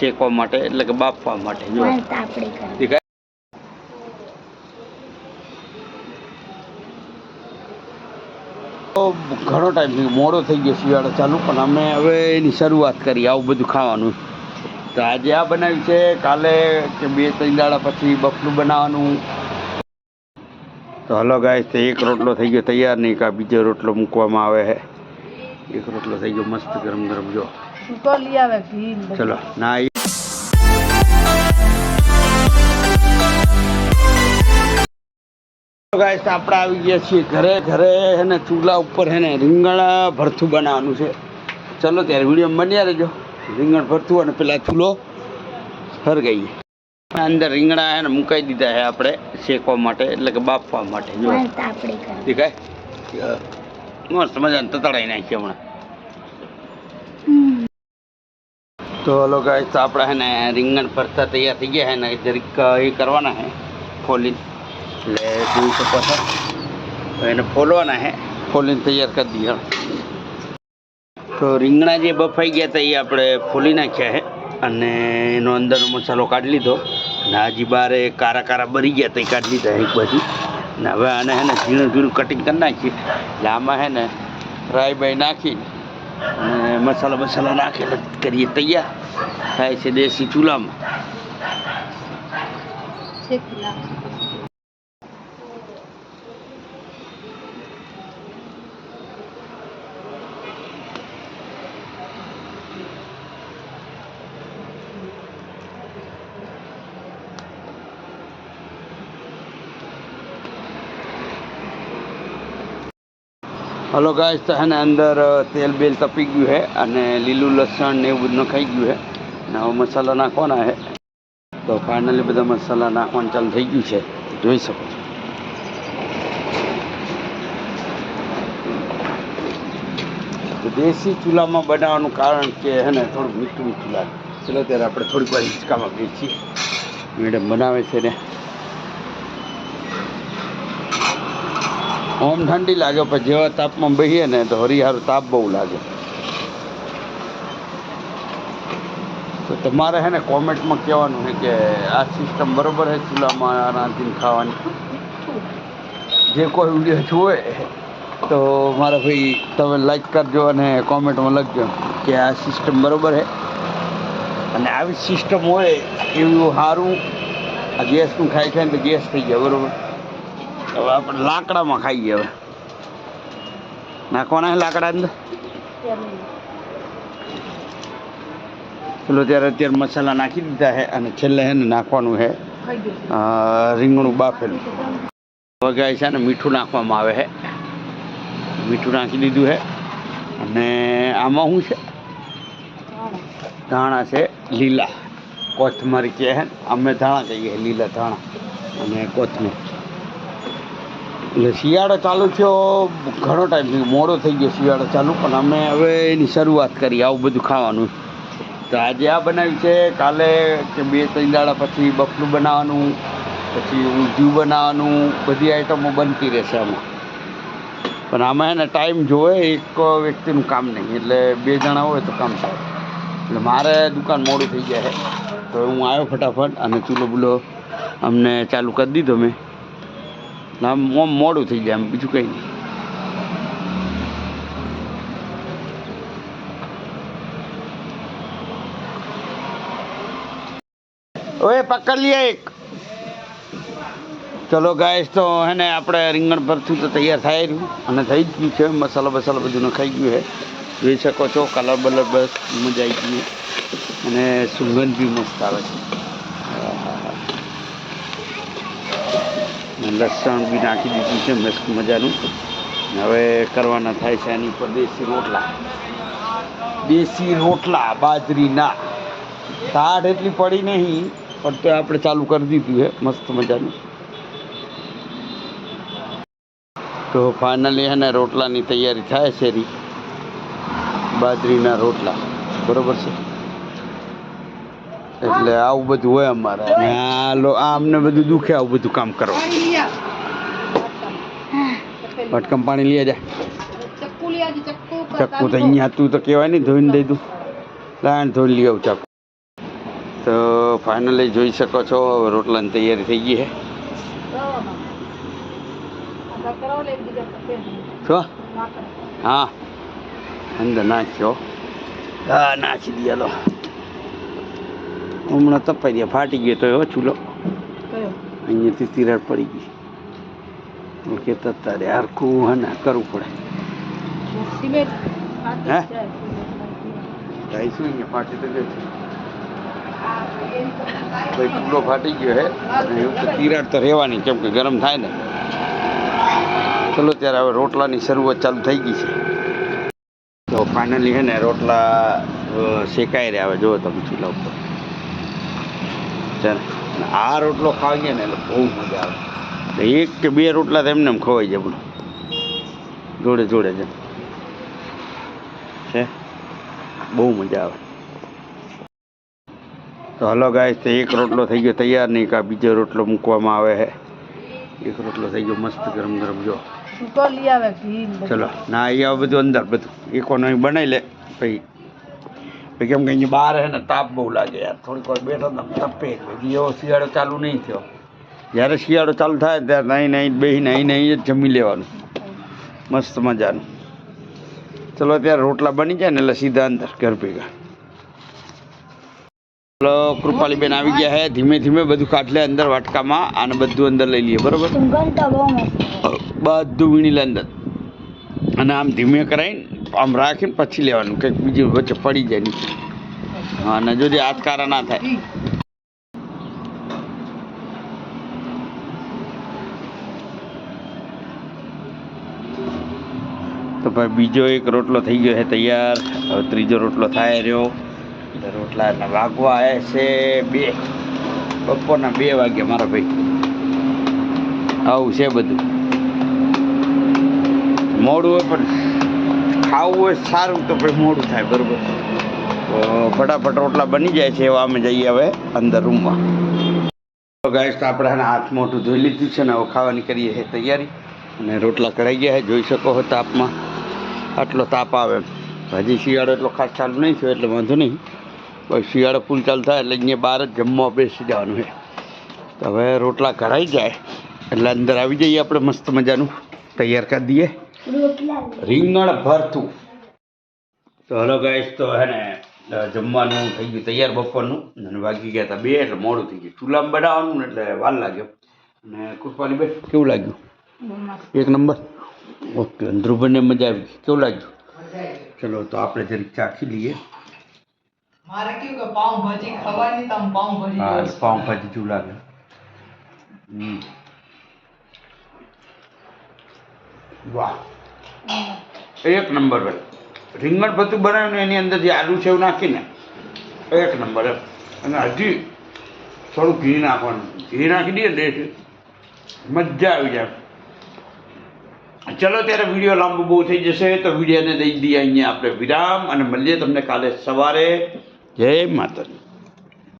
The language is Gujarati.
શેકવા માટે એટલે કે બાફવા માટે જો. ઘણો ટાઈમ મોડો થઈ ગયો શિયાળો ચાલુ પણ અમે હવે એની શરૂઆત કરી આવું બધું ખાવાનું. તો આજે આ બનાવ્યું છે કાલે કે બે ત્રણ દાડા પછી બફલું બનાવવાનું. તો હલો ગાય તો એક રોટલો થઈ ગયો તૈયાર નહીં કા બીજો રોટલો મૂકવામાં આવે છે એક રોટલો થઈ ગયો મસ્ત ગરમ ગરમ જો. તો લઈ આવે બધું. ચલો ના ગાઈસ આપણે આવી ગયા છીએ ઘરે ઘરે હે ચૂલા ઉપર હે ને રીંગણ ભરથું બનાવવાનું છે ચલો ત્યારે વીડિયો બન્યા રહેજો રીંગણ ભરથું અને પેલા ચૂલો હરગાઈએ અંદર રીંગણા એને મુકાઈ દીધા છે આપણે શેકવા માટે એટલે કે બાફવા માટે જો દેખાય મસ્ત મજાને તતડાઈ નાખીએ હમણાં હમ. તો હલો ગાય તો આપણા હે ને રીંગણ ભરતા તૈયાર થઈ ગયા હે ને, જરીક એ કરવાના હે ફોલી એટલે જોઈ શકો છો. એને ફોલવાના હે, ફોલીને તૈયાર કરી દઈએ તો રીંગણા જે બફાઈ ગયા હતા એ આપણે ફોલી નાખ્યા હે, અને એનો અંદરનો મસાલો કાઢી લીધો. અને હજી બારે કારા કારા બરી ગયા હતા, એ કાઢી લીધા એક બાજુ. ને હવે આને હે ને ઝીણું ઝીણું કટિંગ કરી નાખીએ. એટલે આમાં હે ને ફ્રાય બાય નાખી અને મસાલા મસાલા નાખીને કરીએ તૈયાર થાય છે દેશી ચૂલામાં હલો ગાય તો એના અંદર તેલ બેલ તપી ગયું છે અને લીલું લસણ ને એવું બધું નખાઈ ગયું છે અને હવે મસાલા નાખવાના છે તો ફાઇનલી બધા મસાલા નાખવાનું ચાલુ થઈ ગયું છે. જોઈ શકો છો. દેશી ચૂલામાં બનાવવાનું કારણ કે હે ને થોડું મીઠું મીઠું લાગે. એટલે ત્યારે આપણે થોડીક વાર હિંચકામાં બેસીએ. મેડમ બનાવે છે ને. ઓમ ઠંડી લાગે, પણ જેવા તાપમાં બહીએ ને તો હરિહારું તાપ બહુ લાગે. તો તમારે હે ને કોમેન્ટમાં કહેવાનું છે કે આ સિસ્ટમ બરોબર છે ચૂલામાં રાંધીને ખાવાની? જે કોઈ વીડિયો જોવે તો મારા ભાઈ તમે લાઈક કરજો અને કોમેન્ટમાં લખજો કે આ સિસ્ટમ બરોબર છે. અને આવી સિસ્ટમ હોય એવું સારું, આ ગેસનું ખાઈ ખાઈને તો ગેસ થઈ જાય, બરોબર? હવે આપણે લાકડામાં ખાઈએ હવે. નાખવાના લાકડા અંદર? પેલો ત્યારે અત્યારે મસાલા નાખી દીધા છે અને છેલ્લે છે ને નાખવાનું છે રીંગણું બાફેલું. વગાય છે ને મીઠું નાખવામાં આવે છે. મીઠું નાખી દીધું છે. અને આમાં શું છે? ધાણા છે, લીલા. કોથમરી કહે અમે ધાણા કહીએ લીલા ધાણા અને કોથમીર. એટલે શિયાળો ચાલુ થયો, ઘણો ટાઈમ થયો, મોડો થઈ ગયો શિયાળો ચાલુ, પણ અમે હવે એની શરૂઆત કરી, આવું બધું ખાવાનું. તો આજે આ બનાવ્યું છે, કાલે કે બે ત્રણ દાડા પછી બફલું બનાવવાનું, પછી ઊંધિયું બનાવવાનું, બધી આઈટમો બનતી રહેશે આમાં. પણ આમાં એને ટાઈમ જોવે, એક વ્યક્તિનું કામ નહીં, એટલે બે જણા હોય તો કામ થાય. એટલે મારે દુકાન મોડું થઈ જાય તો હું આવ્યો ફટાફટ અને ચૂલો બુલો અમને ચાલુ કરી દીધો મેં. આમ મોડું થઈ જાય બીજું કંઈ નહીં. ઓએ પકડ લઈએ એક. ચલો ગાયસ તો હે ને આપણે રીંગણ ભરતું તો તૈયાર થાય રહ્યું. અને થઈ જ ગયું છે, મસાલો બસાલો બધું ખાઈ ગયું છે. જોઈ શકો છો કલર બલર બસ, મજા આવી ગઈ અને સુગંધ બી મસ્ત આવે છે આહાહા. અને લસણ બી નાખી દીધું છે, મસ્ત મજાનું. હવે કરવાના થાય છે એની ઉપર દેશી રોટલા. દેશી રોટલા બાજરીના. તાટ એટલી પડી નહીં, પણ તો આપણે ચાલુ કરી દીધું છે, મસ્ત મજાનું. તો ફાઇનલી એને રોટલાની તૈયારી થાય છે બાજરીના રોટલા. બરોબર છે? એટલે આવું બધું હોય અમારે. અને આ અમને બધું દુખે આવું બધું કામ આવ. ભટકમ પાણી લઈ જાય ચક્કુ ચક્કુ ચક્કુ તો અહીંયા તું તો કહેવાય નહીં ધોઈને દઈ દઉં. લાણ ધોઈ લઈ આવું ચાકુ. ફાઇનલી જોઈ શકો છો, હવે રોટલાની તૈયારી થઈ ગઈ છે. શું હા. અંદર નાખ્યો હા, નાખી દીધો હમણાં તપાઈ દે ફાટી ગયો તો એવો ચૂલો. અહીંયાથી તિરાડ પડી ગઈ. ઓકે તો તારે હરખું હે ને કરવું પડે. હે? શું અહીંયા ફાટી તો ગયો ચૂલો ફાટી ગયો હે. એવું તો તિરાડ તો રહેવાની કેમ કે ગરમ થાય ને. ચલો ત્યારે હવે રોટલાની શરૂઆત ચાલુ થઈ ગઈ છે. તો ફાઇનલી હે ને રોટલા શેકાઈ રહ્યા હવે. જુઓ તમે ચૂલા ઉપર. ચાલ. અને આ રોટલો ખાવીએ ને એટલે બહુ મજા આવે. એક કે બે રોટલા તો એમને એમ ખવાઈ જાય પણ. જોડે જોડે છે છે બહુ મજા આવે. તો હલો ગાય તો એક રોટલો થઈ ગયો તૈયાર નહીં કા બીજો રોટલો મૂકવામાં આવે છે. એક રોટલો થઈ ગયો મસ્ત ગરમ ગરમ જો. ચલો ના એ આવે બધું અંદર બધું. એકોનો બનાવી લે. પછી કેમ કે અહીંયા બહાર હે ને તાપ બહુ લાગે યાર. થોડીક વાર બેઠો ને તપે એવો શિયાળો ચાલુ નહીં થયો. જ્યારે શિયાળો ચાલુ થાય ત્યારે નહીં નહીં બેહીને અહીં નહીં જ જમી લેવાનું. મસ્ત મજાનું. ચલો ત્યારે રોટલા બની જાય ને એટલે સીધા અંદર ઘર ભેગા. ચલો કૃપાલીબેન આવી ગયા હે. ધીમે ધીમે બધું કાઢલે અંદર વાટકામાં. અને બધું અંદર લઈ લઈએ બરોબર? બધું વીણી લે અંદર. અને આમ ધીમે કરાવીને આમ રાખીને પછી લેવાનું, કંઈક બીજું વચ્ચે પડી જાય નીચે. અને જોજે હાથકારા ના થાય. તો ભાઈ બીજો એક રોટલો થઈ ગયો છે તૈયાર. હવે ત્રીજો રોટલો થાય રહ્યો. રોટલા વાગવા આવે છે બે. બપોરના બે વાગ્યા મારા ભાઈ. આવું છે બધું. મોડું હોય પણ ખાવું હોય સારું તો પછી મોડું થાય, બરોબર. ફટાફટ રોટલા બની જાય છે એવા અમે જઈએ હવે અંદર રૂમમાં. તો તો આપણે એના હાથ મોઢું ધોઈ લીધું છે ને હવે ખાવાની કરીએ છીએ તૈયારી. અને રોટલા કરાઈ ગયા છે, જોઈ શકો છો તાપમાં. આટલો તાપ આવે હજી શિયાળો એટલો ખાસ ચાલુ નહીં થયો, એટલે વાંધો નહીં. પછી શિયાળો ફૂલ ચાલુ થાય એટલે અહીંયા બહાર જ જમવા બેસી જવાનું છે. તો હવે રોટલા કઢાઈ જાય. એટલે અંદર આવી જઈએ આપણે મસ્ત મજાનું. તૈયાર કરી દઈએ. રીંગણ ભરતું. તો હલો ગાઈશ તો હે ને જમવાનું થઈ ગયું તૈયાર બપોરનું. અને વાગી ગયા હતા બે એટલે મોડું થઈ ગયું. ચૂલામાં બનાવવાનું ને એટલે વાર લાગ્યો. અને કૃપાલી બેન કેવું લાગ્યું? એક નંબર? ઓકે ધ્રુવને મજા આવી ગઈ. કેવું લાગ્યું? ચલો તો આપણે જરીક ચાખી લઈએ. મારે કેવું કે પાઉંભાજી ખાવાની તો પાઉંભાજી હા પાઉંભાજી જેવું લાગે. હમ. વાહ. એક નંબર ભાઈ રીંગણ ભતું બનાવ્યું એની અંદર જે આલુ એવું નાખીને. એક નંબર એમ. અને હજી થોડું ઘી નાખવાનું. ઘી નાખી દઈએ દેશ. મજા આવી જાય. ચલો ત્યારે વીડિયો લાંબો બહુ થઈ જશે તો વિડીયોને દઈ દઈએ અહીંયા આપણે વિરામ અને મળીએ તમને કાલે સવારે. જય માતાજી.